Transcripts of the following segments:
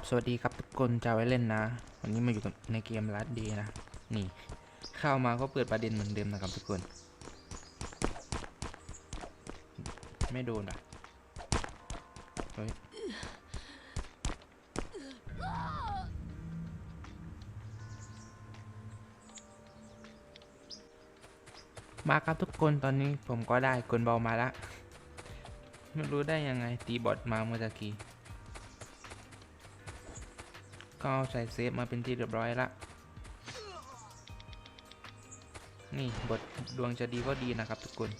บสวัสดีครับทุกคนจะไว้เล่นนะ วันนี้มาอยู่กับในเกมรัดดีนะ นี่ เข้ามาก็เปิดประเด็นเหมือนเดิมนะครับทุกคน ไม่โดนอะเฮ้ยมาครับทุกคนตอนนี้ผมก็ได้กลบอลมาละ ไม่รู้ได้ยังไงตีบอทมาเมื่อตะกี้ ก็เอาใส่เซฟมาเป็นที่เรียบร้อยละ นี่บทดวงจะดีก็ดีนะครับทุกคน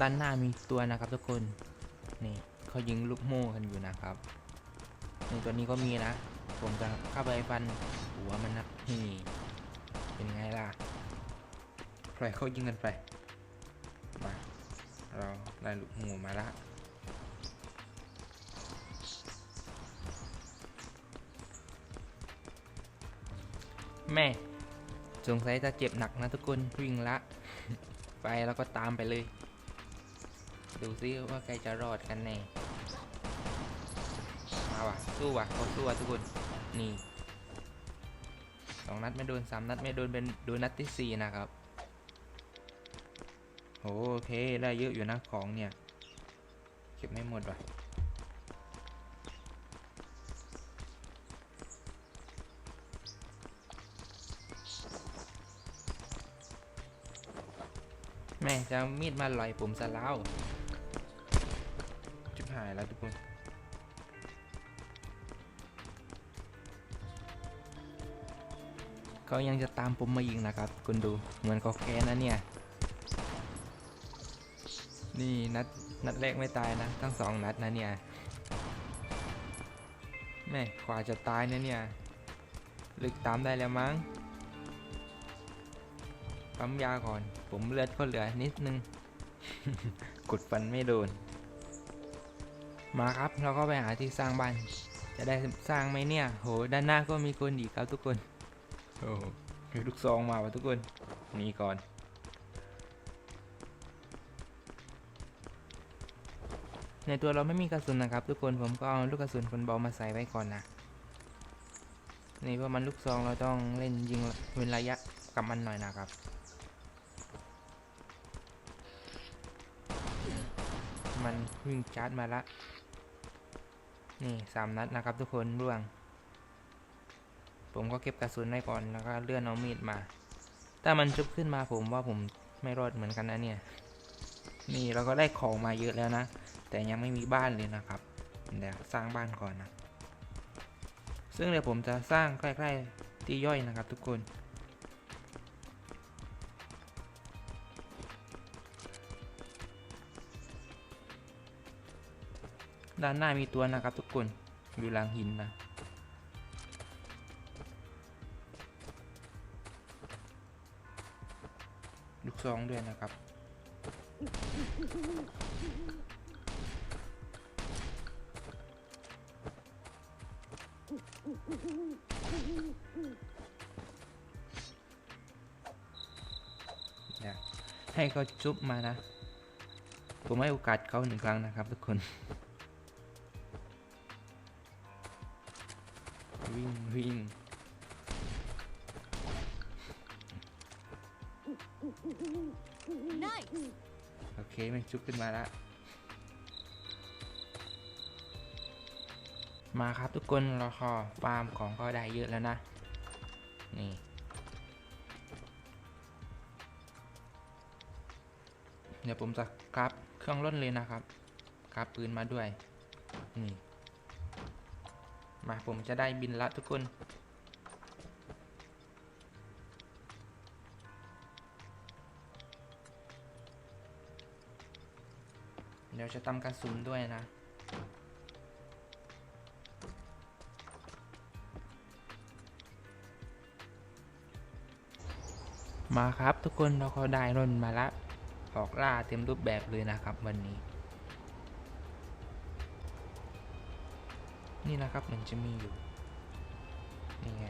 ด้านหน้ามีตัวนะครับทุกคน นี่เขายิงลูกโม่กันอยู่นะครับตัวนี้ก็มีนะ ผมจะเข้าไปฟันหัวมันนะนี่เป็นไงล่ะปล่อยเขายิงกันไปมาเราได้ลูกโม่มาละแม่สงสัยจะเจ็บหนักนะทุกคนวิ่งละ ไปแล้วก็ตามไปเลย ดูซิว่าใครจะรอดกันแน่มาว่ะสู้ว่ะเขาสู้ว่ะทุกคน นี่สองนัดไม่โดนสามนัดไม่โดนเป็นโดนนัดที่สี่นะครับโอเคได้เยอะอยู่นะของเนี่ย เก็บไม่หมดว่ะแม่จะมีดมาลอยผมซะแล้วจิบหายแล้วทุกคน เขายังจะตามผมมายิงนะครับ คุณดูเหมือนเขาแค้นนะเนี่ย นี่นัดนัดแรกไม่ตายนะ ทั้งสองนัดนะเนี่ยแม่กว่าจะตายนะเนี่ยลึกตามได้แล้วมั้งปั๊มยาก่อน ผมเลือดก็เหลือนิดนึงกดฟันไม่โดน มาครับเราก็ไปหาที่สร้างบ้าน จะได้สร้างไหมเนี่ย โห ด้านหน้าก็มีคนอีกครับทุกคน โอ้โหมีลูกซองมาวะทุกคนมีก่อน ในตัวเราไม่มีกระสุนนะครับ ทุกคนผมก็เอาลูกกระสุนคนเบามาใส่ไว้ก่อนนะนี่เพราะมันลูกซองเราต้องเล่นยิงเว้นระยะกับมันหน่อยนะครับมันวิ่งชาร์จมาละ นี่สามนัดนะครับทุกคนร่วง ผมก็เก็บกระสุนไว้ก่อนแล้วก็เลื่อนเอามีดมา ถ้ามันชุบขึ้นมาผมว่าผมไม่รอดเหมือนกันนะเนี่ย นี่เราก็ได้ของมาเยอะแล้วนะ แต่ยังไม่มีบ้านเลยนะครับ เดี๋ยวสร้างบ้านก่อนนะ ซึ่งเดี๋ยวผมจะสร้างใกล้ๆที่ย่อยนะครับ ทุกคนด้านหน้ามีตัวนะครับทุกคนอยู่หลังหินนะ ซองด้วยนะครับเดี๋ยให้เขาจุ๊บมานะ ผมให้โอกาสเขาหนึ่งครั้งนะครับทุกคนวิ่งวิ่ง เคมันชุบขึ้นมาแล้วมาครับทุกคนเราขอฟาร์มของก็ได้เยอะแล้วนะ นี่ เดี๋ยวผมจะกราบเครื่องร่นเลยนะครับกราบปืนมาด้วย นี่ มาผมจะได้บินละทุกคน ดี๋ยวจะทำกระสุนด้วยนะ มาครับทุกคนเราก็ได้ร่นมาละออกล่าเต็มรูปแบบเลยนะครับวันนี้ นี่นะครับมันจะมีอยู่ นี่ไง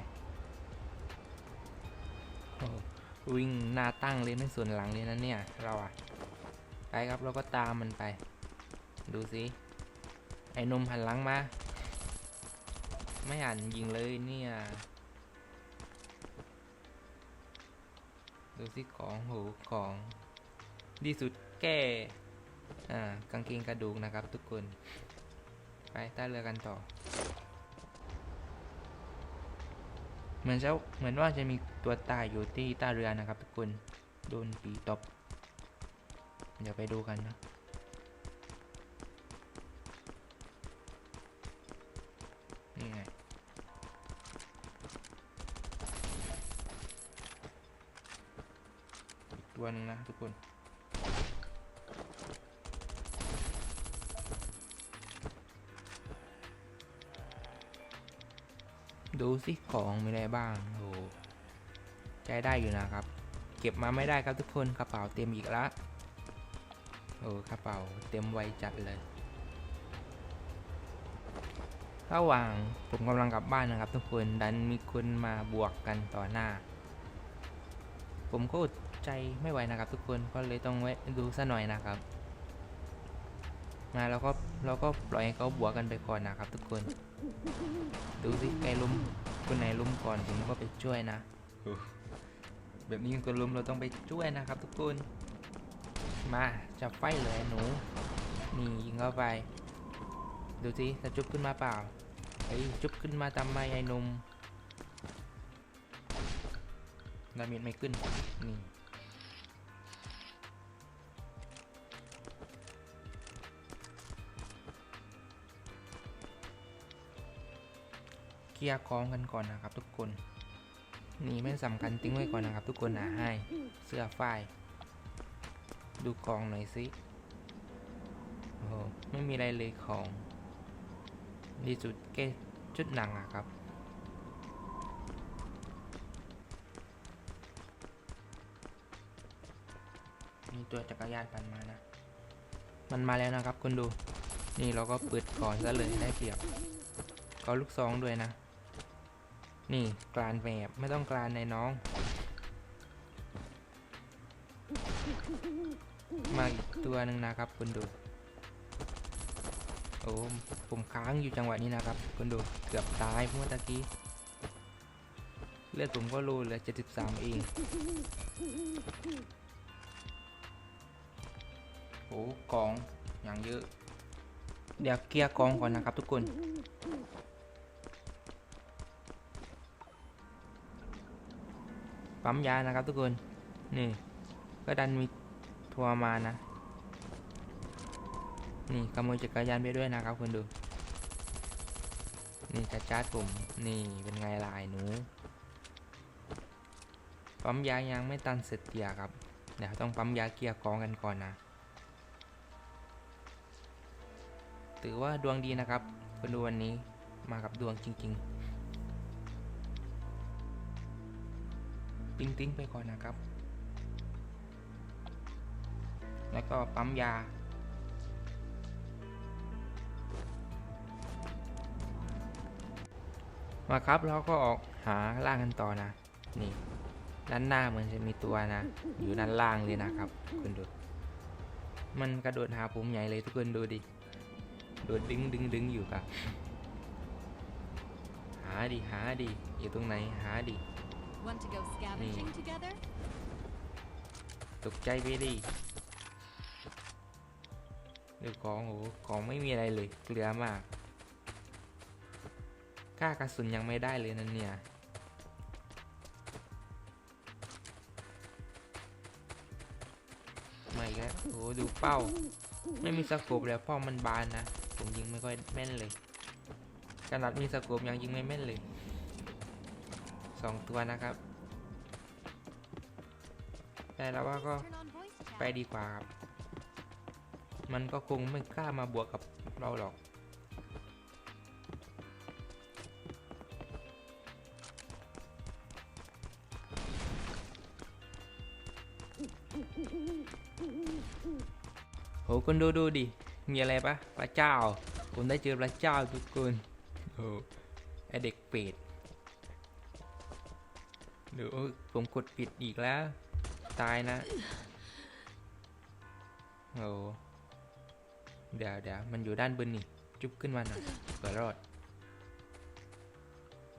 วิ่งหน้าตั้งเลยไม่ส่วนหลังเลยนะเนี่ย เราอะไปครับเราก็ตามมันไป ดูสิ ไอ้นมหันหลังมา ไม่หันยิงเลยเนี่ย ดูสิของโหของ ดีสุดแก้อ่ากางเกงกระดูกนะครับทุกคน ไปใต้เรือกันต่อ เหมือนจะเหมือนว่าจะมีตัวตายอยู่ที่ใต้เรือนะครับทุกคน โดนปีตบ เดี๋ยวไปดูกันนะ นี่ไง อีก ตัวหนึงนะทุกคน ดูสิของมีอะไรบ้างโหใจได้อยู่นะครับ เก็บมาไม่ได้ครับทุกคนกระเป๋าเต็มอีกละโอ้กระเป๋าเต็มไวจัดเลยระหว่างผมกำลังกลับบ้านนะครับทุกคนดันมีคนมาบวกกันต่อหน้า ผมก็อด ใจไม่ไหวนะครับทุกคนก็เลยต้องแวะดูซะหน่อยนะครับ มาแล้วก็เราก็ปล่อยให้เขาบวกกันไปก่อนนะครับ ทุกคน ดูสิใครลุมคนไหนลุมก่อนผมก็ไปช่วยนะแบบนี้คนลุมเราต้องไปช่วยนะครับ ทุกคนมาจับไฟเลยหนูนี่ยิงเข้าไป ดูสิจะจุบขึ้นมาเปล่าเฮ้จุบขึ้นมาทำไมไอ้นุ่มดาเมจไม่ขึ้นนี่ เคลียร์ของกันก่อนนะครับ ทุกคนนี่ไม่สำคัญทิ้งไว้ก่อนนะครับ ทุกคนนะให้เสื้อฝ้ายดูกองหน่อยสิโอ้โหไม่มีอะไรเลยของดีจุดเก้ชุดหนังอะครับมีตัวจักรยานปั่นมานะ มันมาแล้วนะครับคุณดู นี่เราก็เปิดก่อนซะเลยได้เปรียบก็ลูกซองด้วยนะ นี่กลานแบบไม่ต้องกลานในน้อง มาอีกตัวหนึ่งนะครับคุณดูโอ้ผมค้างอยู่จังหวะนี้นะครับคุณดูเกือบตายเมื่อตะกี้เลือดผมก็รูเหลือ73เองโอ้กองอย่างเยอะ เดี๋ยวเคลียร์กองก่อนนะครับทุกคน ปั๊มยานะครับทุกคน นี่ ก็ดันมีทัวร์มานะ นี่ขโมยจักรยานไปด้วยนะครับคุณดู นี่จะชาร์จผมนี่เป็นไงลายหนู ปั๊มยายังไม่ตันเสร็จเตียครับ เดี๋ยวต้องปั๊มยาเกียร์กองกันก่อนนะ ถือว่าดวงดีนะครับคุณดูวันนี้มากับดวงจริง ๆ ปิ้งติ้งไปก่อนนะครับ แล้วก็ปั๊มยา มาครับเราก็ออกหาล่างกันต่อนะ นี่ ด้านหน้าเหมือนจะมีตัวนะ อยู่ด้านล่างเลยนะครับคุณดู มันกระโดดหาผมใหญ่เลยทุกคนดูดิ โดดดึงดึงดึงอยู่ครับ หาดิหาดิอยู่ตรงไหนหาดิ Want to go scavenging together? ตกใจไปดิเดี๋ยวของโอ้โหของไม่มีอะไรเลยเกลือมากกล้ากระสุนยังไม่ได้เลยนั่นเนี่ยไม่แล้วโอ้โหดูเป้า ไม่มีสโคปแล้วเป้ามันบานนะ ผมยิงไม่ค่อยแม่นเลยขนาดมีสโคปยังยิงไม่แม่นเลย สองตัวนะครับ แต่แล้วว่าก็ไปดีกว่าครับ มันก็คงไม่กล้ามาบวกกับเราหรอกโหคุณดูดูดิ มีอะไรปะพระเจ้า ผมได้เจอพระเจ้าทุกคนโอ้ไอเด็กเป็ด เดี๋ยวผมกดปิดอีกแล้ว ตายนะ โอ้เดี๋ยวเดี๋ยวมันอยู่ด้านบนนี่ จุบขึ้นมาหน่อยเผื่อรอด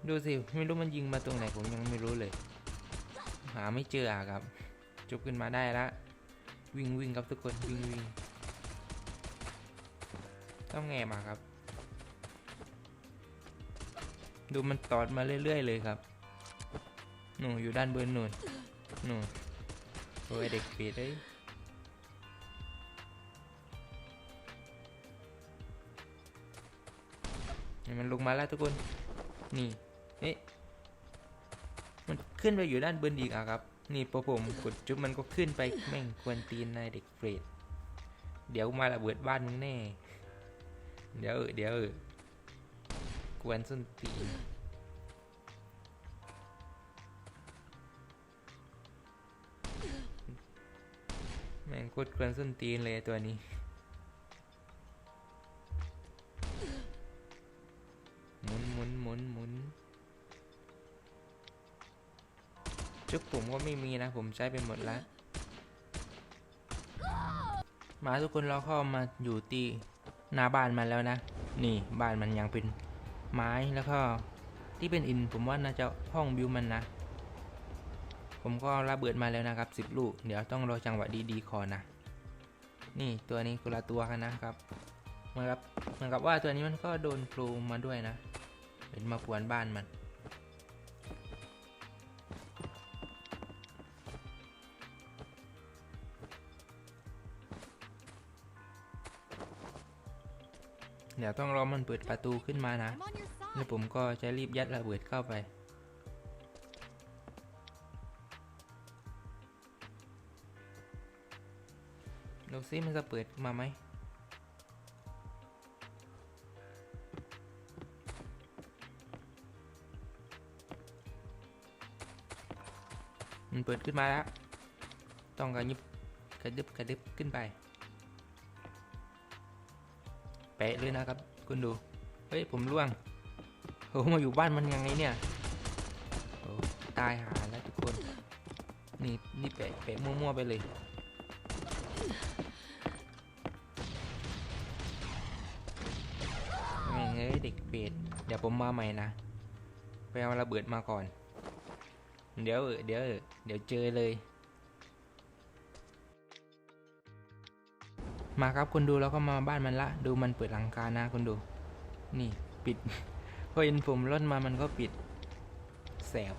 ดูสิ ไม่รู้มันยิงมาตรงไหน ผมยังไม่รู้เลย หาไม่เจออะครับ จุบขึ้นมาได้ละวิ่งวิ่งครับทุกคน วิ่งวิ่งต้องแง่มาครับ ดูมันตอดมาเรื่อย ๆ เลยครับ หนูอยู่ด้านบนหนูหนูโอ้ยเด็กเปรตเอ้ยนี่มันลงมาแล้วทุกคน นี่ เอ๊ะ มันขึ้นไปอยู่ด้านบนอีกอะครับ นี่พอผมกดจุ๊บมันก็ขึ้นไปแม่งควรตีนนายเด็กเปรตเดี๋ยวมาระเบิดบ้านมึงแน่ เดี๋ยวเดี๋ยวเออกวนส้นตีน ม่งโคตรกวนส้นตีนเลยตัวนี้ หมุนหมุนหมุนหมุนจุกผมก็ไม่มีนะ ผมใช้ไปหมดแล้วมาทุกคนเราเข้ามาอยู่ตีหน้าบ้านมันแล้วนะ นี่บ้านมันยังเป็นไม้แล้วก็ที่เป็นอินผมว่าน่าจะห้องบิวมันนะ ผมก็ระเบิดมาแล้วนะครับสิบลูก เดี๋ยวต้องรอจังหวะดีๆขอนะ นี่ตัวนี้คนละตัวกันนะครับเหมือนกับเหมือนกับว่าตัวนี้มันก็โดนโปรมาด้วยนะ เป็นมาปวนบ้านมันเดี๋ยวต้องรอมันเปิดประตูขึ้นมานะ I'm on your แล้ว side. ผมก็จะรีบยัดระเบิดเข้าไป ซิมันจะเปิดมาไหมมันเปิดขึ้นมาแล้ว ต้องกระยิบกระดึบกระดึบขึ้นไป แปะเลยนะครับ คุณดู เฮ้ย ผมล่วงโอ้มาอยู่บ้านมันยังไงเนี่ยโอ้ตายหาแล้วทุกคน นี่นี่แปะแปะมั่วๆไปเลย เอ้ยเด็กเปรตเดี๋ยวผมมาใหม่นะไปเอาระเบิดมาก่อน เดี๋ยวเออเดี๋ยวเออเดี๋ยวเจอเลย มาครับคุณดูแล้วก็มาบ้านมันละ ดูมันเปิดหลังคานะคุณดู นี่ปิดพอเห็นผมล่นมามันก็ปิด แสบ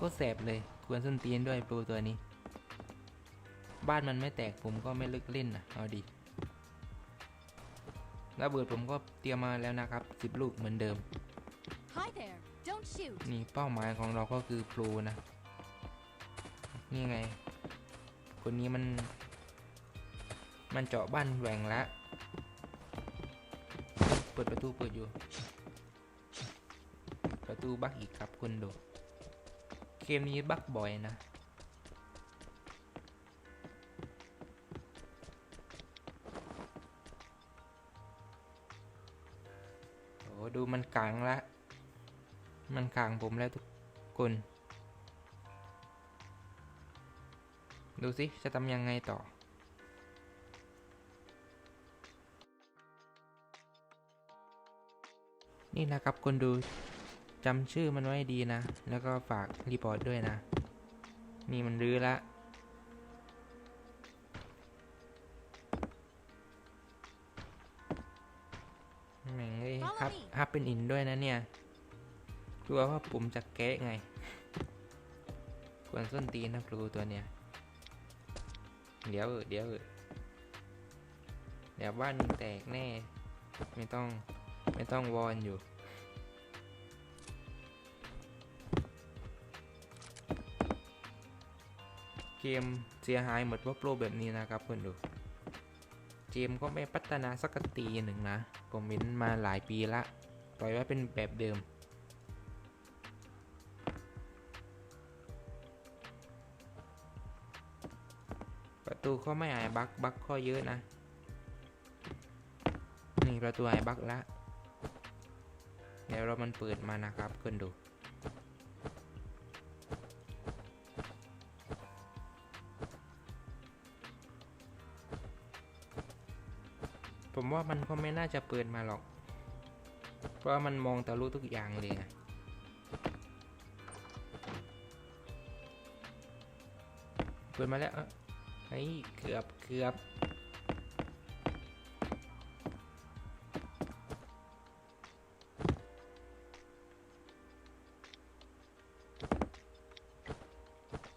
ก็แสบเลยควรส้นตีนด้วยโปรตัวนี้ บ้านมันไม่แตกผมก็ไม่เลิกเล่นนะเอาดี ระเบิดผมก็เตรียมมาแล้วนะครับสิบลูกเหมือนเดิม Hi there. Don't shoot. นี่เป้าหมายของเราก็คือโปรนะ นี่ไง คนนี้มัน มันเจาะบ้านแหว่งแล้วเปิดประตูเปิดอยู่ ประตูบักอีกครับคุณดู เกมนี้บักบ่อยนะ โอ้ดูมันกลางละ มันกลางผมแล้วทุกคน ดูสิ จะทำยังไงต่อ นี่นะครับคนดูจำชื่อมันไว้ดีนะ แล้วก็ฝากรีพอร์ตด้วยนะ นี่มันรื้อละ ม่งเอ้ย Follow ครับ me ฮับเป็นอินด้วยนะเนี่ยกลัวว่าปุ่มจะแกะไงควรส้นตีนนะครูตัวเนี้ยเดี๋ยวเดี๋ยวเดี๋ยวบ้านมึงแตกแน่ ไม่ต้องไม่ต้องวอนอยู่เกมเสียหายหมดเพราโปรแบบนี้นะครับเพื่อนดู เกมก็ไม่พัฒนาสักทีหนึ่งนะผมเห็นมาหลายปีละปล่อยไว้เป็นแบบเดิม ประตูก็ไม่หายบักบักก็เยอะนะ นี่ประตูหายบักละเดี๋ยวเรามันเปิดมานะครับคุณดู ผมว่ามันก็ไม่น่าจะเปิดมาหรอก เพราะว่ามันมองทะลุทุกอย่างเลยนะเปิดมาแล้วเฮ้ยเกือบเกือบ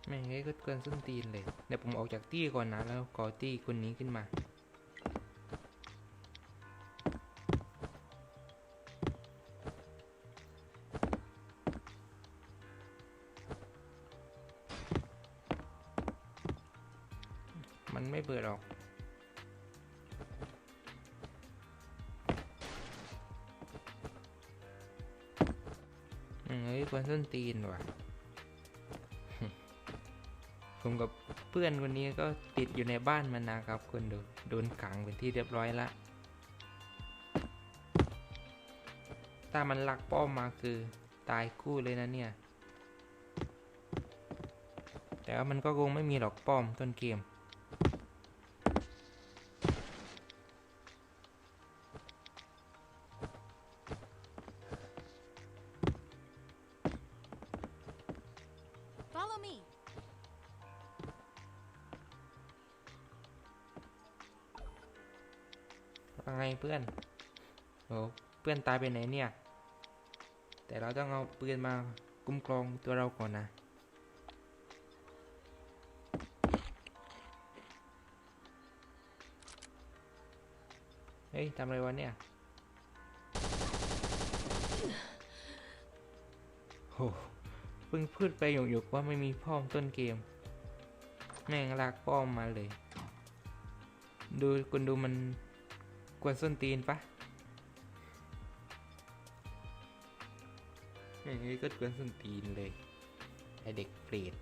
แม่งเอ้ยก็เกินส้นตีนเลย เดี๋ยวผมออกจากตี้ก่อนนะ แล้วก่อตี้คนนี้ขึ้นมา ผมกับเพื่อนคนนี้ก็ติดอยู่ในบ้านมานานครับคนดูโดนขังเป็นที่เรียบร้อยละ ถ้ามันลักป้อมมาคือตายคู่เลยนะเนี่ย แต่ว่ามันก็คงไม่มีหรอกป้อมต้นเกม ตายไปไหนเนี่ย แต่เราต้องเอาปืนมาคุ้มครองตัวเราก่อนนะ เฮ้ยทำอะไรวะเนี่ยโหเพิ่งพูดไปหยกๆว่าไม่มีพ่อมต้นเกม แม่งลากป้อมมาเลย ดูคุณดูมันกวนส้นตีนปะ อย่างนี้ก็เกวนส้นตีนเลยไอเด็กเปรต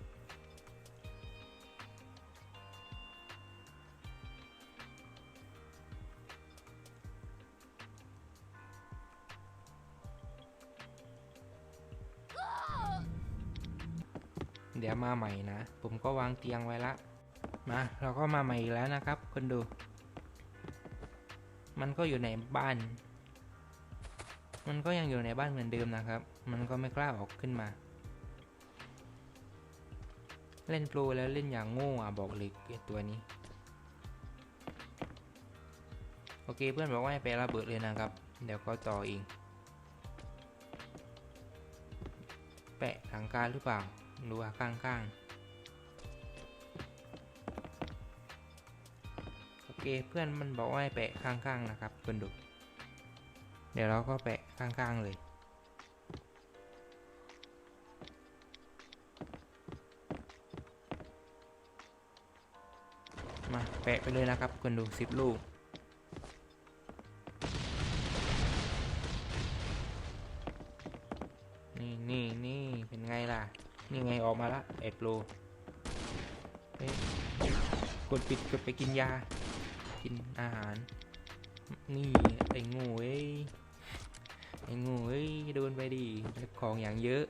เดี๋ยวมาใหม่นะ ผมก็วางเตียงไว้ละ มา เราก็มาใหม่อีกแล้วนะครับคนดู มันก็อยู่ในบ้าน มันก็ยังอยู่ในบ้านเหมือนเดิมนะครับ มันก็ไม่กล้าออกขึ้นมา เล่นโปรแล้วเล่นอย่างโง่อะบอกเลยตัวนี้ โอเคเพื่อนบอกว่าให้ไประเบิดเลยนะครับ เดี๋ยวก็ต่อเองแปะหลังคาหรือเปล่า ดูอะข้างโอเคเพื่อนมันบอกว่าให้แปะข้างๆนะครับคุณดู เดี๋ยวเราก็แปะข้างๆเลย แปะไปเลยนะครับคุณดูสิบลูก นี่นี่นี่เป็นไงล่ะ นี่ไงออกมาละเอ็ดโลกดปิดกดไปกินยา กินอาหาร นี่ไอ้งูเอ้ยไอ้งูเอ้ยโดนไปดิของอย่างเยอะ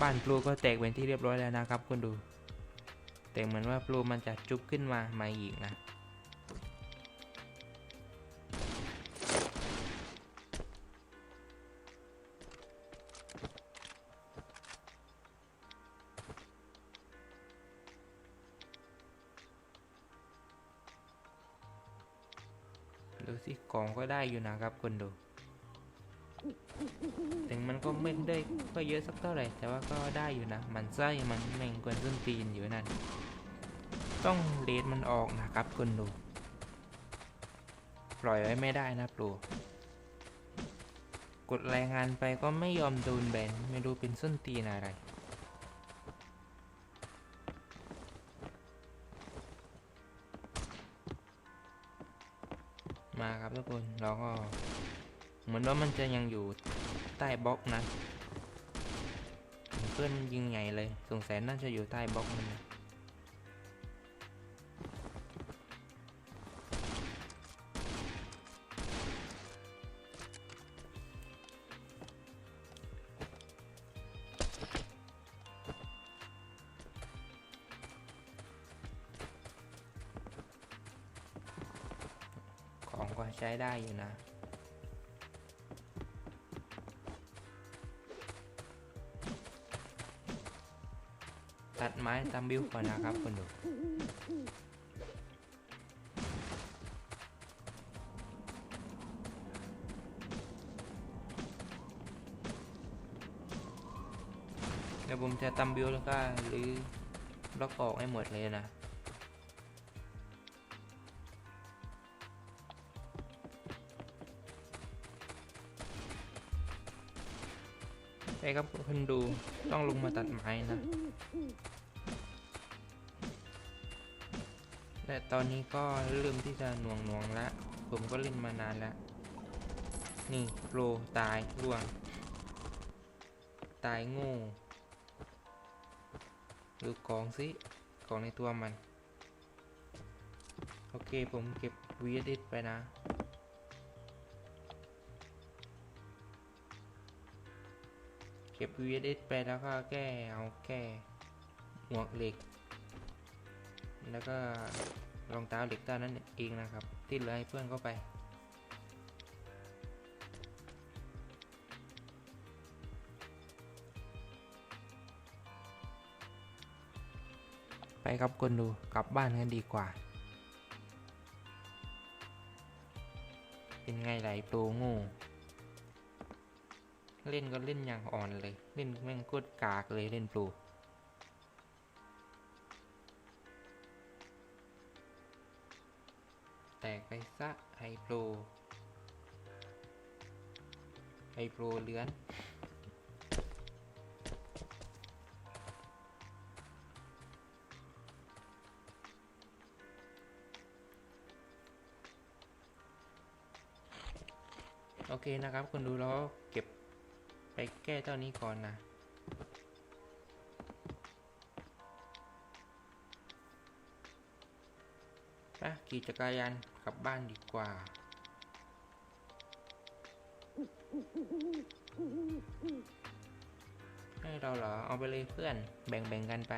บ้านปลูก็แตกเป็นที่เรียบร้อยแล้วนะครับคุณดู แต่เหมือนว่าปลูมันจะจุบขึ้นมาใหม่อีกนะดูสิกล่องก็ได้อยู่นะครับคนดู ไม่ได้ก็เยอะสักเท่าไหร่แต่ว่าก็ได้อยู่นะ มันไส้มันแม่งกวนส้นตีนอยู่นั่น ต้องเลดมันออกนะครับคนดู ปล่อยไว้ไม่ได้นะปลูกดรายงานไปก็ไม่ยอมโดนแบนไม่รู้เป็นส้นตีนอะไรมาครับทุกคนเราก็เหมือนว่ามันจะยังอยู่ ใต้บล็อกนะ เพื่อนยิงใหญ่เลยสงสัยน่าจะอยู่ใต้บล็อกมันนะของก็ใช้ได้อยู่นะ ไม้ตามบิวก่อนนะครับคุณดูเดี๋ยวผมจะตำบิวแล้วก็หรือบล็อกออกให้หมดเลยนะใช่ครับคุณดูต้องลงมาตัดไม้นะ และตอนนี้ก็เริ่มที่จะหน่วงหน่วงแล้วผมก็เล่นมานานล้วนี่โปรตายร่วง ตายง่ดูกองสิกองในตัวมัน โอเคผมเก็บวีดไปนะเก็บ VSS ไปแล้วก็แก้เอาแก้หมวกเหล็ก แล้วก็ รองเท้าเหล็กเท่านั้นเองนะครับ ที่เหลือให้เพื่อนเข้าไป ไปครับคนดูกลับบ้านกันดีกว่า เป็นไงไหลโปรง่เล่นก็เล่นอย่างอ่อนเลย เล่นแม่งโคตรกากเลยเล่นโปร ซะไฮโปรไฮโปรเลือน โอเคนะครับคนดูแล้วเก็บไปแก้เจ้านี้ก่อนนะ ไปขี่จักรยานกลับบ้านดีกว่า ให้เราเหรอ เอาไปเลยเพื่อน แบ่งๆกันไป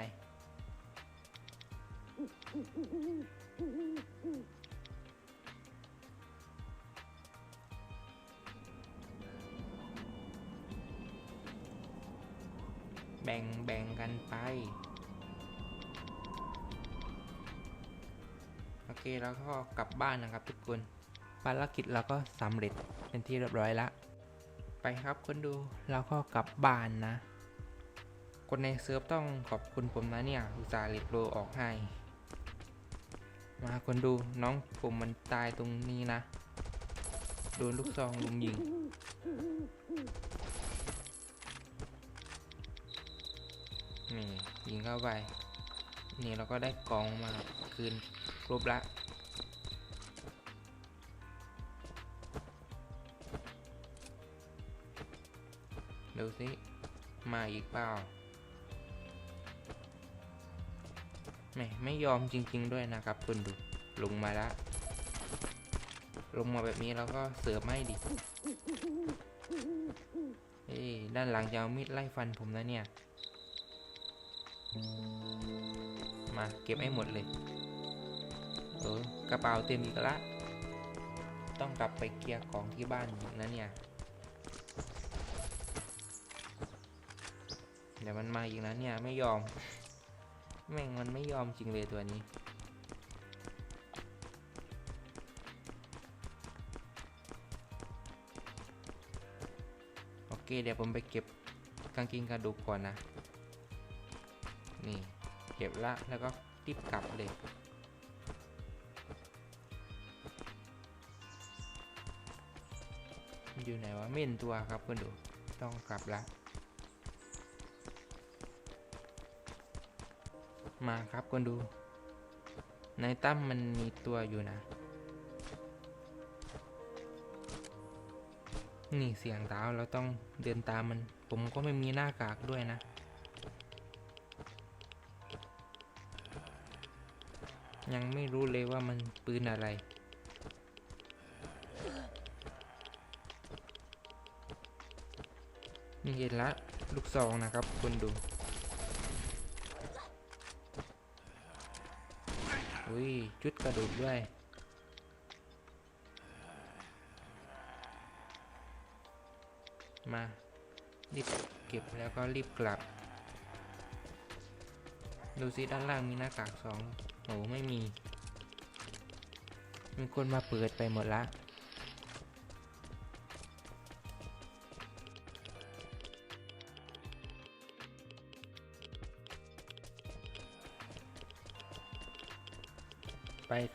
แบ่งแบ่งกันไป แล้วก็กลับบ้านนะครับทุกคนภารกิจเราก็สำเร็จเป็นที่เรียบร้อยละไปครับคนดูเราก็กลับบ้านนะ คนในเซิร์ฟต้องขอบคุณผมนะเนี่ยอุตส่าห์เลดโลออกให้ มาคนดูน้องผมมันตายตรงนี้นะ โดนลูกซองลุมยิงนี่ยิงเข้าไป นี่เราก็ได้กองมาคืน ครบละดูสิมาอีกเปล่าไม่ไม่ยอมจริง ๆ ด้วยนะครับคุณดูลงมาแล้วลงมาแบบนี้แล้วก็เสือไม่ดิเอ้ด้านหลังจะเอามีดไล่ฟันผมนะเนี่ย มาเก็บให้หมดเลย ออกระเป๋าเต็มอีกละ ต้องกลับไปเคลียร์ของที่บ้านอีกนะเนี่ย เดี๋ยวมันมาอีกนะเนี่ยไม่ยอม แม่งมันไม่ยอมจริงเลยตัวนี้โอเคเดี๋ยวผมไปเก็บกางเกงกระดูกก่อนนะ นี่ เก็บละแล้วก็รีบกลับเลย อยู่ไหนวะไม่นตัวครับคุณดูต้องกลับละมาครับคุณดู ในตั้มมันมีตัวอยู่นะ นี่เสียงเท้าเราต้องเดินตามมัน ผมก็ไม่มีหน้ากากด้วยนะ ยังไม่รู้เลยว่ามันปืนอะไร เย็นละลูกซองนะครับคุณดูอุ้ยจุดกระดูกด้วยมารีบเก็บแล้วก็รีบกลับ ดูซิด้านล่างมีหน้ากากสองโอ้ไม่มี มีคนมาเปิดไปหมดละ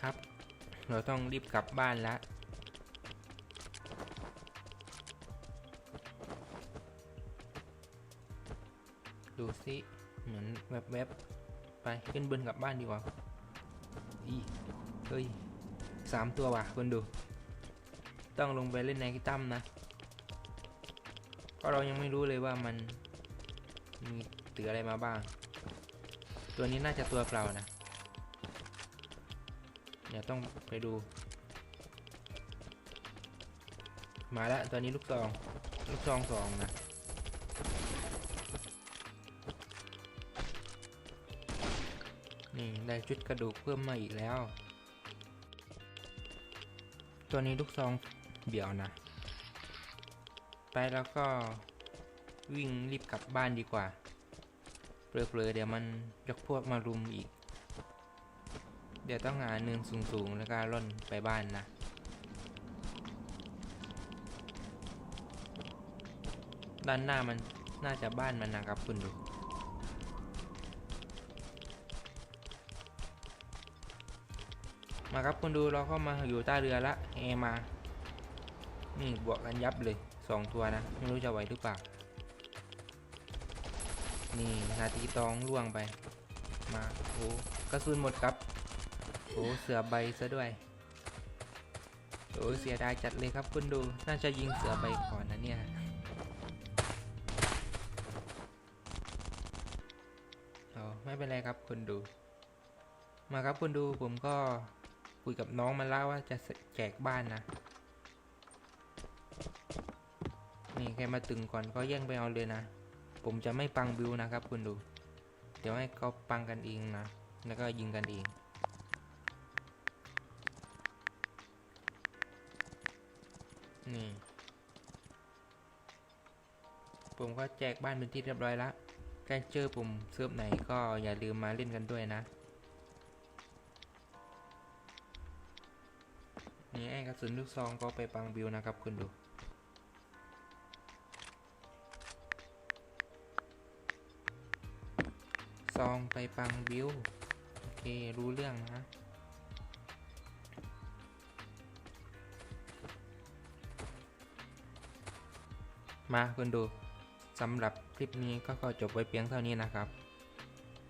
ครับ เราต้องรีบกลับบ้านแล้วดูสิเหมือนแวบๆไปขึ้นบนกลับบ้านดีกว่าอีเฮ้ยสามตัวว่ะคนดู ต้องลงไปเล่นในกิตั้มนะเพราะเรายังไม่รู้เลยว่ามันมีตืออะไรมาบ้าง ตัวนี้น่าจะตัวเปล่านะ เดี๋ยวต้องไปดู มาแล้วตัวนี้ลูกซอง ลูกซองสองนะนี่ได้ชุดกระดูกเพิ่มมาอีกแล้ว ตัวนี้ลูกซองเบี่ยวนะ ไปแล้วก็วิ่งรีบกลับบ้านดีกว่าเปลือๆเดี๋ยวมันยกพวกมารุมอีก ดี๋ยวต้องหาเนินสูงๆ แล้วก็ร่อนไปบ้านนะด้านหน้ามันน่าจะบ้านมันนะครับคุณดูมาครับคุณดูเราเข้ามาอยู่ใต้เรือละเอมานี่บวกกันยับเลยสองตัวนะไม่รู้จะไหวหรือเปล่านี่นาทีตองล่วงไป มาโอ้กระสุนหมดครับ โอ้เสือใบซะด้วยโอ้เสียดายจัดเลยครับคุณดู น่าจะยิงเสือใบก่อนนะเนี่ยอ๋อไม่เป็นไรครับคุณดู มาครับคุณดูผมก็คุยกับน้องมันแล้วว่าจะแจกบ้านนะนี่ใครมาตึงก่อนก็แย่งไปเอาเลยนะ ผมจะไม่ปังบิวนะครับคุณดู เดี๋ยวให้เขาปังกันเองนะ แล้วก็ยิงกันเอง นี่ ผมก็แจกบ้านเป็นที่เรียบร้อยล้วใกล้เจอผมเซิร์ฟไหนก็อย่าลืมมาเล่นกันด้วยนะ นี่ไอ้กระสุนลูกซองก็ไปปังบิวนะครับคุณดูซองไปปังบิวโอเครู้เรื่องนะ มาคุณดูสำหรับคลิปนี้ก็ขอจบไว้เพียงเท่านี้นะครับ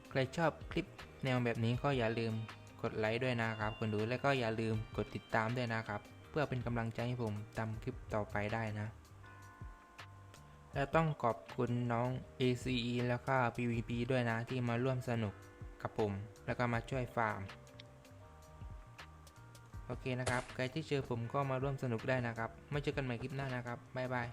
ใครชอบคลิปแนวแบบนี้ก็อย่าลืมกดไลค์ด้วยนะครับคุณดูและก็อย่าลืมกดติดตามด้วยนะครับ เพื่อเป็นกำลังใจให้ผมทำคลิปต่อไปได้นะ และต้องขอบคุณน้อง ACE แล้วก็ PVP ด้วยนะที่มาร่วมสนุกกับผม แล้วก็มาช่วยฟาร์มโอเคนะครับ ใครที่เจอผมก็มาร่วมสนุกได้นะครับ ไม่เจอกันใหม่คลิปหน้านะครับ บ๊ายบาย